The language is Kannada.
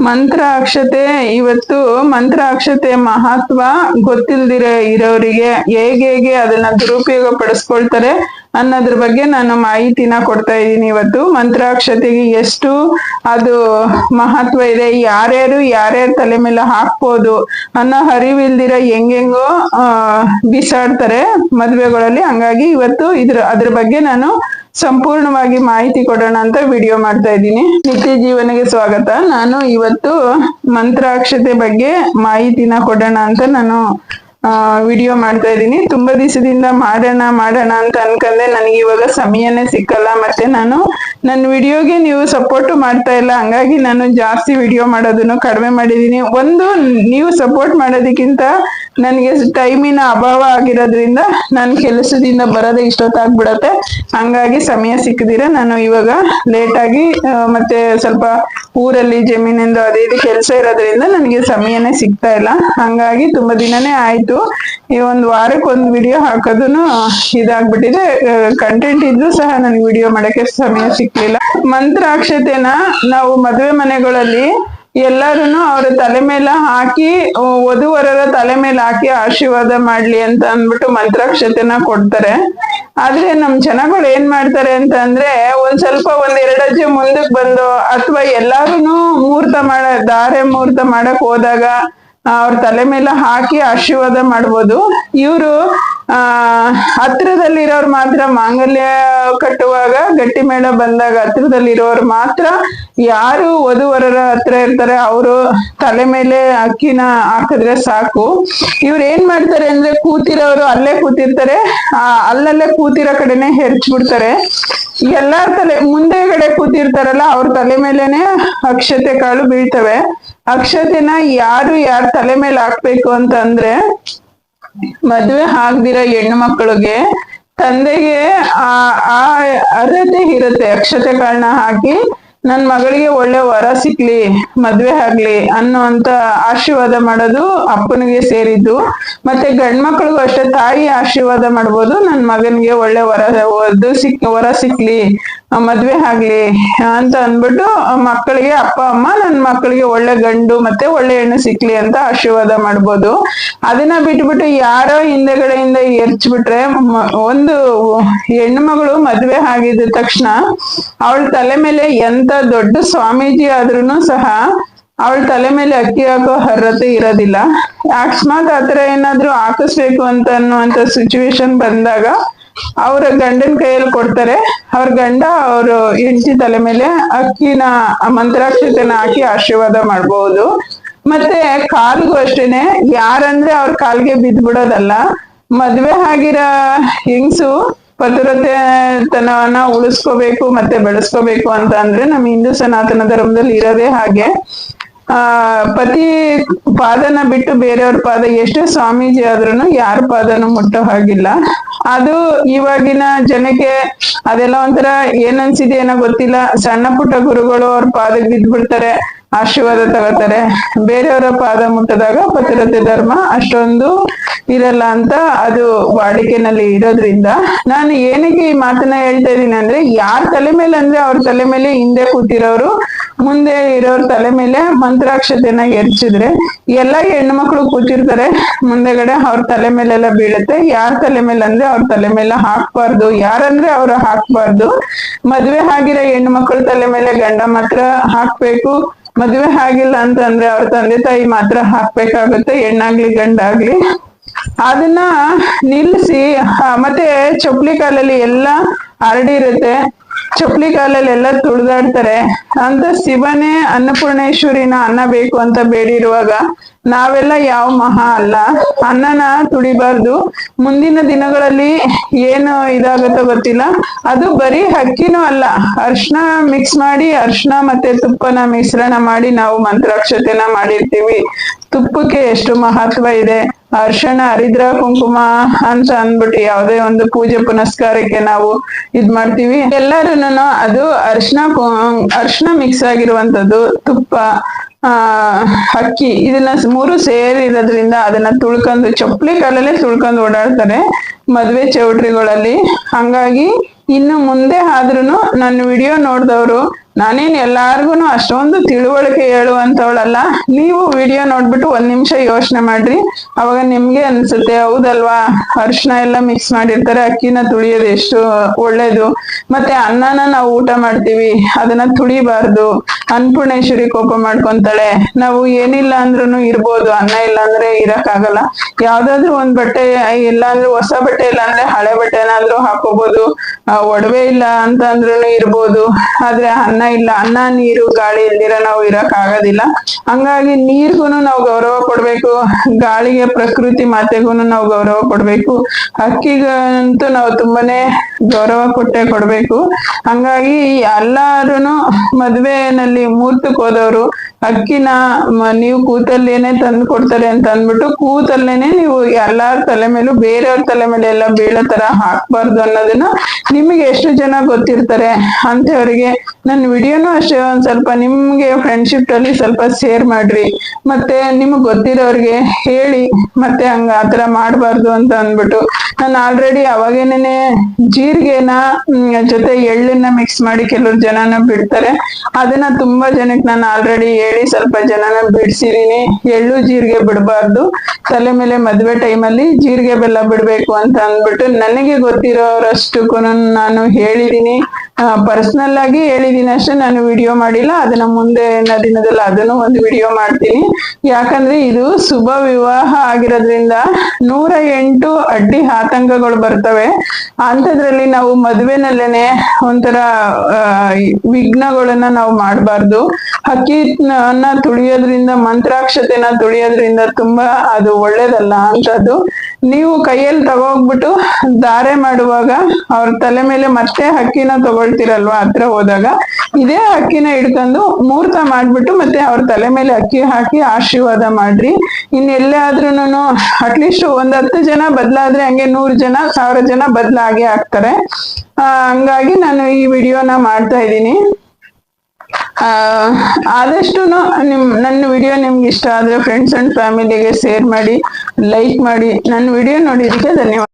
ಮಂತ್ರ ಅಕ್ಷತೆ ಇವತ್ತು ಮಂತ್ರ ಅಕ್ಷತೆ ಮಹತ್ವ ಗೊತ್ತಿಲ್ದಿರ ಇರೋರಿಗೆ ಹೇಗೆ ಹೇಗೆ ಅದನ್ನ ದುರುಪಯೋಗ ಪಡಿಸ್ಕೊಳ್ತಾರೆ ಅನ್ನೋದ್ರ ಬಗ್ಗೆ ನಾನು ಮಾಹಿತಿನ ಕೊಡ್ತಾ ಇದ್ದೀನಿ ಇವತ್ತು. ಮಂತ್ರಾಕ್ಷತೆಗೆ ಎಷ್ಟು ಅದು ಮಹತ್ವ ಇದೆ, ಯಾರ್ಯಾರು ಯಾರ್ಯಾರು ತಲೆ ಮೇಲೆ ಹಾಕ್ಬೋದು ಅನ್ನೋ ಅರಿವಿಲ್ದಿರ ಹೆಂಗೆಂಗೋ, ಆ, ಬಿಸಾಡ್ತಾರೆ ಮದ್ವೆಗಳಲ್ಲಿ. ಹಂಗಾಗಿ ಇವತ್ತು ಇದ್ರ, ಅದ್ರ ಬಗ್ಗೆ ನಾನು ಸಂಪೂರ್ಣವಾಗಿ ಮಾಹಿತಿ ಕೊಡೋಣ ಅಂತ ವಿಡಿಯೋ ಮಾಡ್ತಾ ಇದ್ದೀನಿ. ನಿತ್ಯ ಜೀವನಿಗೆ ಸ್ವಾಗತ. ನಾನು ಇವತ್ತು ಮಂತ್ರಾಕ್ಷತೆ ಬಗ್ಗೆ ಮಾಹಿತಿನ ಕೊಡೋಣ ಅಂತ ನಾನು ವಿಡಿಯೋ ಮಾಡ್ತಾ ಇದ್ದೀನಿ. ತುಂಬಾ ದಿವಸದಿಂದ ಮಾಡೋಣ ಮಾಡೋಣ ಅಂತ ಅನ್ಕಂಡೆ. ನನಗೆ ಇವಾಗ ಸಮಯನೇ ಸಿಕ್ಕಲ್ಲ. ಮತ್ತೆ ನಾನು, ನನ್ನ ವಿಡಿಯೋಗೆ ನೀವು ಸಪೋರ್ಟ್ ಮಾಡ್ತಾ ಇಲ್ಲ. ಹಂಗಾಗಿ ನಾನು ಜಾಸ್ತಿ ವಿಡಿಯೋ ಮಾಡೋದನ್ನು ಕಡಿಮೆ ಮಾಡಿದ್ದೀನಿ. ಒಂದು, ನೀವು ಸಪೋರ್ಟ್ ಮಾಡೋದಕ್ಕಿಂತ ನನಗೆ ಟೈಮಿನ ಅಭಾವ ಆಗಿರೋದ್ರಿಂದ ನಾನು ಕೆಲಸದಿಂದ ಬರೋದೇ ಇಷ್ಟೊತ್ತಾಗ್ಬಿಡತ್ತೆ. ಹಂಗಾಗಿ ಸಮಯ ಸಿಕ್ಕದಿರ. ನಾನು ಇವಾಗ ಲೇಟ್ ಆಗಿ ಆ, ಮತ್ತೆ ಸ್ವಲ್ಪ ಊರಲ್ಲಿ ಜಮೀನಿಂದ ಅದೇ ಇದು ಕೆಲಸ ಇರೋದ್ರಿಂದ ನನಗೆ ಸಮಯನೇ ಸಿಗ್ತಾ ಇಲ್ಲ. ಹಂಗಾಗಿ ತುಂಬಾ ದಿನನೇ ಆಯ್ತು. ಈ ಒಂದು ವಾರಕ್ಕೆ ಒಂದು ವಿಡಿಯೋ ಹಾಕೋದನ್ನು ಇದಾಗ್ಬಿಟ್ಟಿದೆ. ಕಂಟೆಂಟ್ ಇದ್ರೂ ಸಹ ನನಗೆ ವಿಡಿಯೋ ಮಾಡಕ್ಕೆ ಸಮಯ ಸಿಕ್ಲಿಲ್ಲ. ಮಂತ್ರಾಕ್ಷತೆನ ನಾವು ಮದುವೆ ಮನೆಗಳಲ್ಲಿ ಎಲ್ಲಾರುನು ಅವ್ರ ತಲೆ ಮೇಲೆ ಹಾಕಿ ವಧುವರರ ತಲೆ ಮೇಲೆ ಹಾಕಿ ಆಶೀರ್ವಾದ ಮಾಡ್ಲಿ ಅಂತ ಅಂದ್ಬಿಟ್ಟು ಮಂತ್ರಾಕ್ಷತೆನ ಕೊಡ್ತಾರೆ. ಆದ್ರೆ ನಮ್ ಜನಗಳು ಏನ್ ಮಾಡ್ತಾರೆ ಅಂತ ಅಂದ್ರೆ ಒಂದ್ ಸ್ವಲ್ಪ ಒಂದ್ ಎರಡಜ್ಜೆ ಮುಂದಕ್ ಬಂದು ಅಥವಾ ಎಲ್ಲಾರುನು ಮುಹೂರ್ತ ಮಾಡ, ಧಾರೆ ಮುಹೂರ್ತ ಮಾಡಕ್ ಹೋದಾಗ ಅವ್ರ ತಲೆ ಮೇಲೆ ಹಾಕಿ ಆಶೀರ್ವಾದ ಮಾಡ್ಬೋದು. ಇವರು ಆ ಮಾತ್ರ ಮಾಂಗಲ್ಯ ಕಟ್ಟುವಾಗ ಗಟ್ಟಿ ಮೇಳ ಬಂದಾಗ ಹತ್ರದಲ್ಲಿರೋರು ಮಾತ್ರ ಯಾರು ವಧುವರರ ಹತ್ರ ಇರ್ತಾರೆ, ಅವರು ತಲೆ ಮೇಲೆ ಅಕ್ಕಿನ ಹಾಕಿದ್ರೆ ಸಾಕು. ಇವ್ರು ಏನ್ ಮಾಡ್ತಾರೆ ಅಂದ್ರೆ ಕೂತಿರೋರು ಅಲ್ಲೇ ಕೂತಿರ್ತಾರೆ, ಆ, ಅಲ್ಲಲ್ಲೇ ಕೂತಿರೋ ಕಡೆನೆ ಹೆರ್ಚ್ಬಿಡ್ತಾರೆ. ಎಲ್ಲಾರ ತಲೆ ಮುಂದೆಗಡೆ ಕೂತಿರ್ತಾರಲ್ಲ, ಅವ್ರ ತಲೆ ಮೇಲೆನೆ ಅಕ್ಷತೆ ಕಾಳು ಬೀಳ್ತವೆ. ಅಕ್ಷತೆನ ಯಾರು ಯಾರ ತಲೆ ಮೇಲೆ ಹಾಕ್ಬೇಕು ಅಂತ ಅಂದ್ರೆ ಮದ್ವೆ ಆಗ್ದಿರೋ ಹೆಣ್ಣು ಮಕ್ಕಳಿಗೆ ತಂದೆಗೆ ಆ ಆ ಅರ್ಹತೆ ಇರುತ್ತೆ ಅಕ್ಷತೆಗಳನ್ನ ಹಾಕಿ ನನ್ ಮಗಳಿಗೆ ಒಳ್ಳೆ ವರ ಸಿಕ್ಲಿ, ಮದ್ವೆ ಆಗ್ಲಿ ಅನ್ನುವಂತ ಆಶೀರ್ವಾದ ಮಾಡೋದು ಅಪ್ಪನಿಗೆ ಸೇರಿದ್ದು. ಮತ್ತೆ ಗಂಡ್ ಮಕ್ಳಿಗೂ ಅಷ್ಟೇ ತಾಯಿ ಆಶೀರ್ವಾದ ಮಾಡ್ಬೋದು, ನನ್ ಮಗನ್ಗೆ ಒಳ್ಳೆ ವರ ಸಿಕ್, ವರ ಸಿಕ್ಲಿ ಮದ್ವೆ ಆಗ್ಲಿ ಅಂತ ಅಂದ್ಬಿಟ್ಟು ಮಕ್ಕಳಿಗೆ ಅಪ್ಪ, ಅಮ್ಮ, ನನ್ ಮಕ್ಕಳಿಗೆ ಒಳ್ಳೆ ಗಂಡು ಮತ್ತೆ ಒಳ್ಳೆ ಹೆಣ್ಣು ಸಿಕ್ಲಿ ಅಂತ ಆಶೀರ್ವಾದ ಮಾಡ್ಬೋದು. ಅದನ್ನ ಬಿಟ್ಬಿಟ್ಟು ಯಾರೋ ಹಿಂದೆಗಡೆಯಿಂದ ಎರ್ಚ್ಬಿಟ್ರೆ ಒಂದು ಹೆಣ್ಣು ಮಗಳು ಮದ್ವೆ ಆಗಿದ ತಕ್ಷಣ ಅವಳ ತಲೆ ಮೇಲೆ ಎಂತ ದೊಡ್ಡ ಸ್ವಾಮೀಜಿ ಆದ್ರೂನು ಸಹ ಅವಳ ತಲೆ ಮೇಲೆ ಅಕ್ಕಿ ಹಾಕೋ ಅರ್ಹತೆ ಇರೋದಿಲ್ಲ. ಅಕಸ್ಮಾತ್ ಆತರ ಏನಾದ್ರೂ ಹಾಕಿಸ್ಬೇಕು ಅಂತ ಅನ್ನುವಂತ ಸಿಚುವೇಶನ್ ಬಂದಾಗ ಅವ್ರ ಗಂಡನ ಕೈಯಲ್ಲಿ ಕೊಡ್ತಾರೆ. ಅವ್ರ ಗಂಡ ಅವರು ಹೆಂಡತಿ ತಲೆ ಮೇಲೆ ಅಕ್ಕಿನ ಮಂತ್ರಾಕ್ಷತೆನ ಹಾಕಿ ಆಶೀರ್ವಾದ ಮಾಡಬಹುದು ಮತ್ತೆ ಕಾಲ್ಗೂ ಅಷ್ಟೇನೆ, ಯಾರಂದ್ರೆ ಅವ್ರ ಕಾಲ್ಗೆ ಬಿದ್ಬಿಡೋದಲ್ಲ. ಮದ್ವೆ ಆಗಿರೋ ಹೆಂಗ್ಸು ಪತಿವ್ರತೆತನವನ್ನ ಉಳಿಸ್ಕೋಬೇಕು ಮತ್ತೆ ಬೆಳೆಸ್ಕೋಬೇಕು ಅಂತ ಅಂದ್ರೆ ನಮ್ಮ ಹಿಂದೂ ಸನಾತನ ಧರ್ಮದಲ್ಲಿ ಇರೋದೇ ಹಾಗೆ. ಆ, ಪತಿ ಪಾದನ ಬಿಟ್ಟು ಬೇರೆಯವ್ರ ಪಾದ ಎಷ್ಟೇ ಸ್ವಾಮೀಜಿ ಆದ್ರೂನು ಯಾರ ಪಾದನು ಮುಟ್ಟೋ ಹಾಗಿಲ್ಲ. ಅದು ಇವಾಗಿನ ಜನಕ್ಕೆ ಅದೆಲ್ಲ ಒಂಥರ ಏನನ್ಸಿದೆ ಏನೋ ಗೊತ್ತಿಲ್ಲ. ಸಣ್ಣ ಪುಟ್ಟ ಗುರುಗಳು ಅವ್ರ ಪಾದಕ್ಕೆ ಬಿದ್ದ್ಬಿಡ್ತಾರೆ, ಆಶೀರ್ವಾದ ತಗೋತಾರೆ. ಬೇರೆಯವರ ಪಾದ ಮುಟ್ಟದಾಗ ಪತಿರತೆ ಧರ್ಮ ಅಷ್ಟೊಂದು ಇರಲ್ಲ ಅಂತ ಅದು ವಾಡಿಕೆನಲ್ಲಿ ಇರೋದ್ರಿಂದ. ನಾನು ಏನಕ್ಕೆ ಈ ಮಾತನ್ನ ಹೇಳ್ತಾ ಇದ್ದೀನಿ ಅಂದ್ರೆ, ಯಾರ ತಲೆ ಮೇಲೆ ಅಂದ್ರೆ ಅವ್ರ ತಲೆ ಮೇಲೆ ಹಿಂದೆ ಕೂತಿರೋರು ಮುಂದೆ ಇರೋರ್ ತಲೆ ಮೇಲೆ ಮಂತ್ರಾಕ್ಷತೆನ ಎರ್ಚಿದ್ರೆ ಎಲ್ಲಾ ಹೆಣ್ಮಕ್ಳು ಕೂತಿರ್ತಾರೆ. ಮುಂದೆಗಡೆ ಅವ್ರ ತಲೆ ಮೇಲೆಲ್ಲ ಬೀಳುತ್ತೆ. ಯಾರ ತಲೆ ಮೇಲೆ ಅಂದ್ರೆ ಅವ್ರ ತಲೆ ಮೇಲೆ ಹಾಕ್ಬಾರ್ದು. ಯಾರಂದ್ರೆ ಅವ್ರು ಹಾಕ್ಬಾರ್ದು. ಮದ್ವೆ ಆಗಿರೋ ಹೆಣ್ಮಕ್ಳ ತಲೆ ಮೇಲೆ ಗಂಡ ಮಾತ್ರ ಹಾಕ್ಬೇಕು. ಮದ್ವೆ ಆಗಿಲ್ಲ ಅಂತಂದ್ರೆ ಅವ್ರ ತಂದೆ ತಾಯಿ ಮಾತ್ರ ಹಾಕ್ಬೇಕಾಗುತ್ತೆ. ಹೆಣ್ಣಾಗ್ಲಿ, ಗಂಡಾಗ್ಲಿ. ಅದನ್ನ ನಿಲ್ಲಿಸಿ ಮತ್ತೆ ಚಪ್ಪಲಿ ಕಾಲಲ್ಲಿ ಎಲ್ಲಾ ಹರಡಿರುತ್ತೆ. ಚಪ್ಪಲಿ ಕಾಲಲ್ಲಿ ಎಲ್ಲ ತುಳಿದಾಡ್ತಾರೆ. ಅಂತ ಶಿವನೇ ಅನ್ನಪೂರ್ಣೇಶ್ವರಿನ ಅನ್ನ ಬೇಕು ಅಂತ ಬೇಡಿರುವಾಗ ನಾವೆಲ್ಲ ಯಾವ ಮಹಾ ಅಲ್ಲ. ಅನ್ನನ ತುಳಿಬಾರ್ದು. ಮುಂದಿನ ದಿನಗಳಲ್ಲಿ ಏನು ಇದಾಗತ್ತೋ ಗೊತ್ತಿಲ್ಲ. ಅದು ಬರೀ ಹಕ್ಕಿನೂ ಅಲ್ಲ. ಅರ್ಶನ ಮಿಕ್ಸ್ ಮಾಡಿ, ಅರ್ಶನ ಮತ್ತೆ ತುಪ್ಪನ ಮಿಶ್ರಣ ಮಾಡಿ ನಾವು ಮಂತ್ರಾಕ್ಷತೆನ ಮಾಡಿರ್ತೀವಿ. ತುಪ್ಪಕ್ಕೆ ಎಷ್ಟು ಮಹತ್ವ ಇದೆ? ಅರ್ಶನ ಹರಿದ್ರ, ಕುಂಕುಮ ಅಂತ ಅಂದ್ಬಿಟ್ಟು ಯಾವುದೇ ಒಂದು ಪೂಜೆ ಪುನಸ್ಕಾರಕ್ಕೆ ನಾವು ಇದ್ ಮಾಡ್ತೀವಿ. ಎಲ್ಲಾರುನು ಅದು ಅರ್ಶನ ಅರ್ಶನ ಮಿಕ್ಸ್ ಆಗಿರುವಂತದ್ದು ತುಪ್ಪ, ಆ, ಅಕ್ಕಿ ಇದನ್ನ ಮೂರು ಸೇರಿರೋದ್ರಿಂದ ಅದನ್ನ ತುಳ್ಕೊಂಡು ಚಪ್ಪಲಿ ಕಾಲಲ್ಲೇ ತುಳ್ಕೊಂಡು ಓಡಾಡ್ತಾರೆ ಮದ್ವೆ ಚೌಟ್ರಿಗಳಲ್ಲಿ ಹಂಗಾಗಿ ಇನ್ನು ಮುಂದೆ ಆದ್ರೂ ನನ್ನ ವಿಡಿಯೋ ನೋಡಿದವರು ನಾನೇನ್ ಎಲ್ಲಾರ್ಗು ಅಷ್ಟೊಂದು ತಿಳುವಳಿಕೆ ಹೇಳುವಂತವಳಲ್ಲ. ನೀವು ವಿಡಿಯೋ ನೋಡ್ಬಿಟ್ಟು ಒಂದ್ ನಿಮಿಷ ಯೋಚನೆ ಮಾಡ್ರಿ. ಅವಾಗ ನಿಮ್ಗೆ ಅನ್ಸುತ್ತೆ, ಹೌದಲ್ವಾ? ಅರಿಶಿನ ಎಲ್ಲ ಮಿಕ್ಸ್ ಮಾಡಿರ್ತಾರೆ, ಅಕ್ಕಿನ ತುಳಿಯೋದು ಎಷ್ಟು ಒಳ್ಳೇದು. ಮತ್ತೆ ಅನ್ನನ ನಾವು ಊಟ ಮಾಡ್ತೀವಿ, ಅದನ್ನ ತುಳಿಬಾರ್ದು. ಅನ್ನಪೂರ್ಣೇಶ್ವರಿ ಕೋಪ ಮಾಡ್ಕೊಂತಾಳೆ. ನಾವು ಏನಿಲ್ಲ ಅಂದ್ರೂ ಇರ್ಬೋದು, ಅನ್ನ ಇಲ್ಲ ಅಂದ್ರೆ ಇರಕ್ಕಾಗಲ್ಲ. ಯಾವ್ದಾದ್ರು ಒಂದ್ ಬಟ್ಟೆ, ಇಲ್ಲ ಅಂದ್ರೆ ಹೊಸ ಬಟ್ಟೆ, ಇಲ್ಲ ಅಂದ್ರೆ ಹಳೆ ಬಟ್ಟೆ ಏನಾದ್ರು ಹಾಕೋಬಹುದು ಒಡವೆ ಇಲ್ಲ ಅಂತ ಅಂದ್ರೂ ಇರ್ಬೋದು. ಆದ್ರೆ ಅನ್ನ ಇಲ್ಲ, ಅನ್ನ, ನೀರು, ಗಾಳಿ ಇಲ್ದಿರ ನಾವು ಇರಕ್ ಆಗೋದಿಲ್ಲ. ಹಂಗಾಗಿ ನೀರ್ಗುನು ನಾವು ಗೌರವ ಕೊಡ್ಬೇಕು, ಗಾಳಿಗೆ ಪ್ರಕೃತಿ ಮಾತೆಗೂನು ನಾವು ಗೌರವ ಕೊಡ್ಬೇಕು. ಹಕ್ಕಿಗಂತೂ ನಾವು ತುಂಬಾನೇ ಗೌರವ ಕೊಟ್ಟೆ ಕೊಡ್ಬೇಕು. ಹಂಗಾಗಿ ಎಲ್ಲಾರುನು ಮದ್ವೆನಲ್ಲಿ ಮೂರ್ತಕ್ ಹೋದವ್ರು ಅಕ್ಕಿನ ನೀವು ಕೂತಲ್ಲೇನೆ ತಂದು ಕೊಡ್ತಾರೆ ಅಂತ ಅಂದ್ಬಿಟ್ಟು ಕೂತಲ್ಲೇನೆ ನೀವು ಎಲ್ಲಾರ ತಲೆ ಮೇಲೂ ಬೇರೆಯವ್ರ ತಲೆ ಮೇಲೆ ಎಲ್ಲ ಬೀಳೋ ತರ ಹಾಕ್ಬಾರ್ದು ಅನ್ನೋದನ್ನ ನಿಮಗೆ ಎಷ್ಟು ಜನ ಗೊತ್ತಿರ್ತಾರೆ? ಅಂತವ್ರಿಗೆ ನನ್ನ ವಿಡಿಯೋನು ಅಷ್ಟೇ ಒಂದ್ ಸ್ವಲ್ಪ ನಿಮ್ಗೆ ಫ್ರೆಂಡ್ಶಿಪ್ ಅಲ್ಲಿ ಸ್ವಲ್ಪ ಶೇರ್ ಮಾಡ್ರಿ. ಮತ್ತೆ ನಿಮ್ಗೆ ಗೊತ್ತಿರೋರ್ಗೆ ಹೇಳಿ. ಮತ್ತೆ ಹಂಗ ಆತರ ಮಾಡ್ಬಾರ್ದು ಅಂತ ಅಂದ್ಬಿಟ್ಟು. ನಾನು ಆಲ್ರೆಡಿ ಅವಾಗೇನೆ ಜೀರಿಗೆನ ಜೊತೆ ಎಳ್ಳನ್ನ ಮಿಕ್ಸ್ ಮಾಡಿ ಕೆಲವ್ರು ಜನನ ಬಿಡ್ತಾರೆ. ಅದನ್ನ ತುಂಬಾ ಜನಕ್ಕೆ ನಾನು ಆಲ್ರೆಡಿ ಹೇಳಿ ಸ್ವಲ್ಪ ಜನನ ಬಿಡ್ಸಿದೀನಿ. ಎಳ್ಳು ಜೀರಿಗೆ ಬಿಡಬಾರ್ದು. ತಲೆ ಮೇಲೆ ಮದ್ವೆ ಟೈಮಲ್ಲಿ ಜೀರಿಗೆ ಬೆಲ್ಲ ಬಿಡ್ಬೇಕು ಅಂತ ಅಂದ್ಬಿಟ್ಟು ನನಗೆ ಗೊತ್ತಿರೋರಷ್ಟಕ್ಕೂ ನಾನು ಹೇಳಿದೀನಿ. ಪರ್ಸನಲ್ ಆಗಿ ಹೇಳಿದೀನಿ ಅಷ್ಟೇ. ನಾನು ವಿಡಿಯೋ ಮಾಡಿಲ್ಲ. ಅದನ್ನ ಮುಂದೆ ದಿನದಲ್ಲಿ ಅದನ್ನು ಒಂದು ವಿಡಿಯೋ ಮಾಡ್ತೀನಿ. ಯಾಕಂದ್ರೆ ಇದು ಶುಭ ವಿವಾಹ ಆಗಿರೋದ್ರಿಂದ ನೂರ ಎಂಟು ಅಡ್ಡಿ ಆತಂಕಗಳು ಬರ್ತವೆ. ಅಂಥದ್ರಲ್ಲಿ ನಾವು ಮದುವೆನಲ್ಲೇನೆ ಒಂಥರ ವಿಘ್ನಗಳನ್ನ ನಾವು ಮಾಡಬಾರ್ದು. ಹಕ್ಕಿನ ತುಳಿಯೋದ್ರಿಂದ, ಮಂತ್ರಾಕ್ಷತೆನ ತುಳಿಯೋದ್ರಿಂದ ತುಂಬಾ ಅದು ಒಳ್ಳೇದಲ್ಲ ಅಂತದ್ದು ನೀವು ಕೈಯಲ್ಲಿ ತಗೋಗ್ಬಿಟ್ಟು ಧಾರೆ ಮಾಡುವಾಗ ಅವ್ರ ತಲೆ ಮೇಲೆ ಮತ್ತೆ ಹಕ್ಕಿನ ತಗೊಳ್ತಿರಲ್ವಾ ಹತ್ರ ಹೋದಾಗ? ಇದೇ ಅಕ್ಕಿನ ಹಿಡ್ಕೊಂಡು ಮುಹೂರ್ತ ಮಾಡ್ಬಿಟ್ಟು ಮತ್ತೆ ಅವ್ರ ತಲೆ ಮೇಲೆ ಅಕ್ಕಿ ಹಾಕಿ ಆಶೀರ್ವಾದ ಮಾಡ್ರಿ. ಇನ್ನೆಲ್ಲಾದ್ರೂನು ಅಟ್ಲೀಸ್ಟ್ ಒಂದ್ ಹತ್ತು ಜನ ಬದ್ಲಾದ್ರೆ ಹಂಗೆ ನೂರು ಜನ ಸಾವಿರ ಜನ ಬದ್ಲಾಗಿ ಆಗ್ತಾರೆ. ಹಂಗಾಗಿ ನಾನು ಈ ವಿಡಿಯೋನ ಮಾಡ್ತಾ ಇದ್ದೀನಿ. ಆ, ಆದಷ್ಟು ನಿಮ್ ನನ್ನ ವಿಡಿಯೋ ನಿಮ್ಗೆ ಇಷ್ಟ ಆದ್ರೆ ಫ್ರೆಂಡ್ಸ್ ಅಂಡ್ ಫ್ಯಾಮಿಲಿಗೆ ಶೇರ್ ಮಾಡಿ ಲೈಕ್ ಮಾಡಿ. ನನ್ನ ವಿಡಿಯೋ ನೋಡಿದಕ್ಕೆ ಧನ್ಯವಾದ.